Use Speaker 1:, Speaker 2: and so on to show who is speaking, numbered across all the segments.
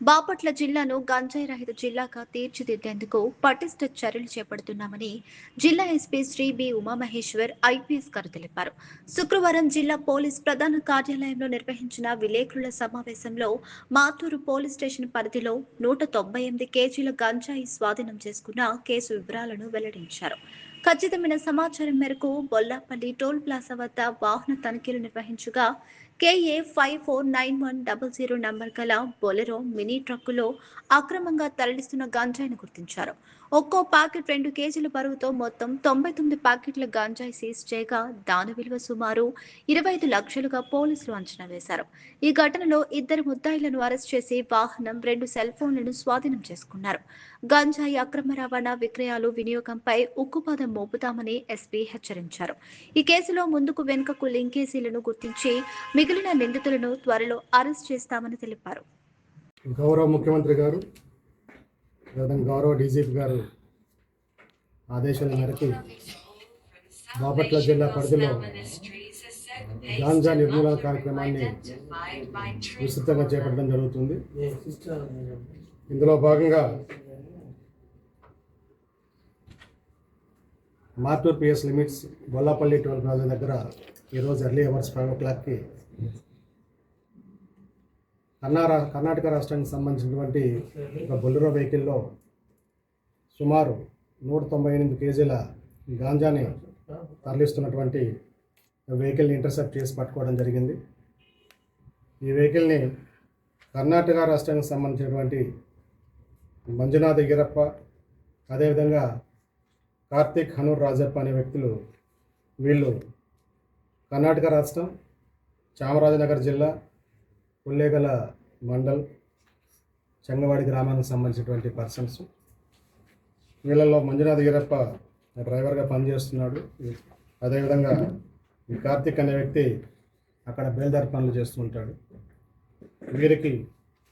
Speaker 1: బాపట్ల జిల్లాను గంజాయి రహిత జిల్లాగా తీర్చిదిద్దేందుకు పటిష్ట చర్యలు చేపడుతున్నామని జిల్లా SP Shri B Umamaheshwar IPS గారు తెలిపారు. శుక్రవారం జిల్లా పోలీస్ ప్రధాన కార్యాలయంలో నిర్వహించిన విలేకరుల సమావేశంలో మాతూరు పోలీస్ స్టేషన్ పరిధిలో నూట తొంభై ఎనిమిది కేజీల గంజాయి స్వాధీనం చేసుకున్న కేసు వివరాలను వెల్లడించారు. ఖచ్చితమైన సమాచారం మేరకు బొల్లాపల్లి టోల్ ప్లాజా వద్ద వాహన తనిఖీలు నిర్వహించగా KA five four nine one double zero number గల బొలెరో మినీ ట్రక్కులో అక్రమంగా తరలిస్తున్న గంజాయిని గుర్తించారు. ఒక్కో ప్యాకెట్ రెండు కేజీల బరువుతో మొత్తం తొంభై తొమ్మిది ప్యాకెట్ల గంజాయి సీజ్ చేయగా దాని విలువ సుమారు ఇరవై ఐదు లక్షలుగా పోలీసులు అంచనా వేశారు. ఈ ఘటనలో ఇద్దరు ముద్దాయిలను అరెస్ట్ చేసి వాహనం రెండు సెల్ ఫోన్లను స్వాధీనం చేసుకున్నారు. గంజాయి అక్రమ రవాణా విక్రయాలు వినియోగంపై ఉక్కుపాదం మోపుతామని ఎస్పీ హెచ్చరించారు. ఈ కేసులో ముందుకు వెనుకకు లింకేజీలను గుర్తించి మిగిలిన నిందితులను త్వరలో అరెస్ట్ చేస్తామని తెలిపారు.
Speaker 2: గౌరవ ముఖ్యమంత్రి గారు అదేవిధంగా గౌరవ డీజీపీ గారు ఆదేశాల మేరకు బాపట్ల జిల్లా పరిధిలో గాంజా నిర్మూలన కార్యక్రమాన్ని విస్తృతంగా చేపట్టడం జరుగుతుంది. ఇందులో భాగంగా Martur PS limits Bollapalli toll plaza దగ్గర ఈరోజు ఎర్లీ అవర్స్ ఫైవ్ ఓ క్లాక్కి కర్ణారా కర్ణాటక రాష్ట్రానికి సంబంధించినటువంటి ఒక బొలెరో వెహికల్లో సుమారు నూట తొంభై ఎనిమిది కేజీల గాంజాని తరలిస్తున్నటువంటి వెహికల్ని ఇంటర్సెప్ట్ చేసి పట్టుకోవడం జరిగింది. ఈ వెహికల్ని కర్ణాటక రాష్ట్రానికి సంబంధించినటువంటి మంజునాథ్ ఈరప్ప అదేవిధంగా కార్తీక్ హనూర్ రాజప్ప అనే వ్యక్తులు వీళ్ళు కర్ణాటక రాష్ట్రం చామరాజనగర్ జిల్లా కొల్లేగల మండల్ చెంగవాడి గ్రామానికి సంబంధించినటువంటి పర్సన్స్ వీళ్ళలో మంజునాథ్ ఈరప్ప డ్రైవర్గా పనిచేస్తున్నాడు. అదేవిధంగా ఈ కార్తిక్ అనే వ్యక్తి అక్కడ బేల్దార్ పనులు చేస్తుంటాడు. వీరికి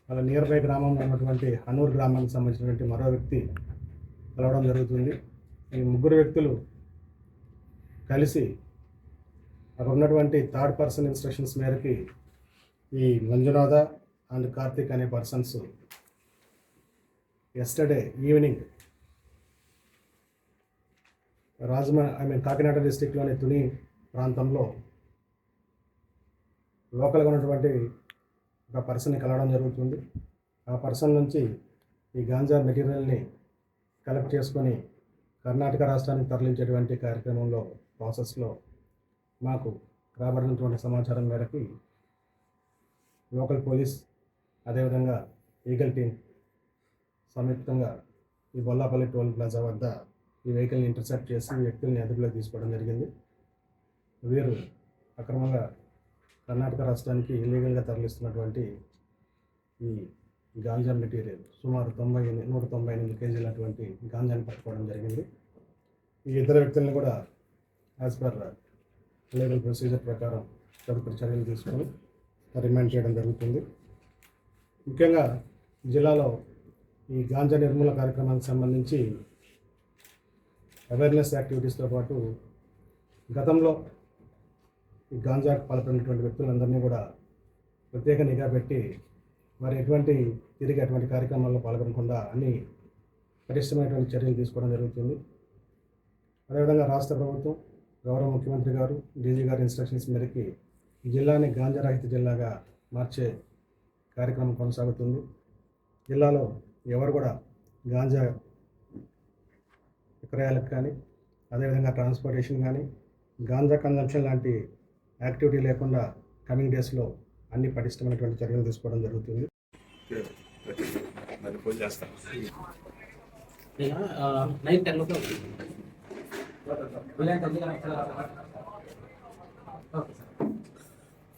Speaker 2: వాళ్ళ నియర్ బై గ్రామంలో ఉన్నటువంటి హనూర్ గ్రామానికి సంబంధించినటువంటి మరో వ్యక్తి కలవడం జరుగుతుంది. ఈ ముగ్గురు వ్యక్తులు కలిసి అక్కడ ఉన్నటువంటి థర్డ్ పర్సన్ ఇన్స్ట్రక్షన్స్ మేరకి ఈ మంజునాథ అండ్ కార్తిక్ అనే పర్సన్స్ ఎస్టర్డే ఈవినింగ్ రాజమ ఐ మీన్ కాకినాడ డిస్టిక్లోని తుని ప్రాంతంలో లోకల్గా ఉన్నటువంటి ఒక పర్సన్ని కలవడం జరుగుతుంది. ఆ పర్సన్ నుంచి ఈ గాంజా మెటీరియల్ని కలెక్ట్ చేసుకొని కర్ణాటక రాష్ట్రానికి తరలించేటువంటి కార్యక్రమంలో ప్రాసెస్లో మాకు రాబడినటువంటి సమాచారం మేరకు లోకల్ పోలీస్ అదేవిధంగా ఈగల్ టీం సంయుక్తంగా ఈ బొల్లాపల్లి టోల్ ప్లాజా వద్ద ఈ వెహికల్ని ఇంటర్సెప్ట్ చేసి వ్యక్తుల్ని అదుపులోకి తీసుకోవడం జరిగింది. వీరు అక్రమంగా కర్ణాటక రాష్ట్రానికి ఇల్లీగల్గా తరలిస్తున్నటువంటి ఈ గాంజా మెటీరియల్ సుమారు తొంభై ఎనిమిది నూట తొంభై ఎనిమిది కేజీలటువంటి గాంజాని పట్టుకోవడం జరిగింది. ఈ ఇద్దరు వ్యక్తులను కూడా యాజ్ పర్ లీగల్ ప్రొసీజర్ ప్రకారం తదుపరి చర్యలు తీసుకొని రిమాండ్ చేయడం జరుగుతుంది. ముఖ్యంగా జిల్లాలో ఈ గాంజా నిర్మూల కార్యక్రమానికి సంబంధించి అవేర్నెస్ యాక్టివిటీస్తో పాటు గతంలో ఈ గాంజా పాల్పడినటువంటి వ్యక్తులందరినీ కూడా ప్రత్యేక నిఘా పెట్టి వారు ఎటువంటి తిరిగి అటువంటి కార్యక్రమాల్లో పాల్గొనకుండా అన్ని పటిష్టమైనటువంటి చర్యలు తీసుకోవడం జరుగుతుంది. అదేవిధంగా రాష్ట్ర ప్రభుత్వం గౌరవ ముఖ్యమంత్రి గారు డీజీ గారి ఇన్స్ట్రక్షన్స్ మేరకి ఈ జిల్లాని గాంజా రహిత జిల్లాగా మార్చే కార్యక్రమం కొనసాగుతుంది. జిల్లాలో ఎవరు కూడా గాంజా విక్రయాలకు కానీ అదేవిధంగా ట్రాన్స్పోర్టేషన్ కానీ గాంజా కన్జంప్షన్ లాంటి యాక్టివిటీ లేకుండా కమింగ్ డేస్లో అన్ని పటిష్టమైనటువంటి చర్యలు తీసుకోవడం జరుగుతుంది.
Speaker 3: Nine ten okay